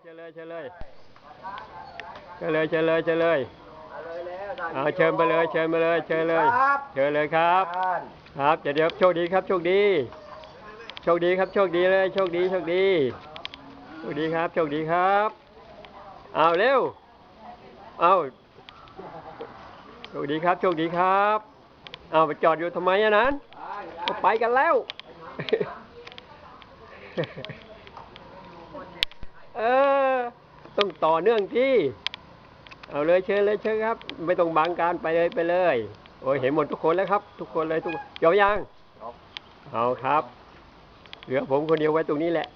เชิญเลยเชิญเลยเชิญเลยเชิญเลยเชิญเลยเอาเลยแล้วได้เอาเชิญไปเลยเชิญไปเลยเชิญเลยครับเชิญเลยครับท่านครับเดี๋ยวเดี๋ยวโชคดีครับโชคดีโชคดีครับโชคดีเลยโชคดีโชคดีโชคดีครับโชคดีครับเอาเร็วเอาโชคดีครับโชคดีครับเอาไปจอดอยู่ทำไมอะนั้นก็ไปกันแล้ว เออ ต้องต่อเนื่องที่ เอาเลยเชิญเลยเชิญครับ ไม่ต้องบังการไปเลยไปเลย โอ้ยเห็นหมดทุกคนแล้วครับ ทุกคนเลยทุกคนยอมยังเอาครับ เหลือผมคนเดียวไว้ตรงนี้แหละ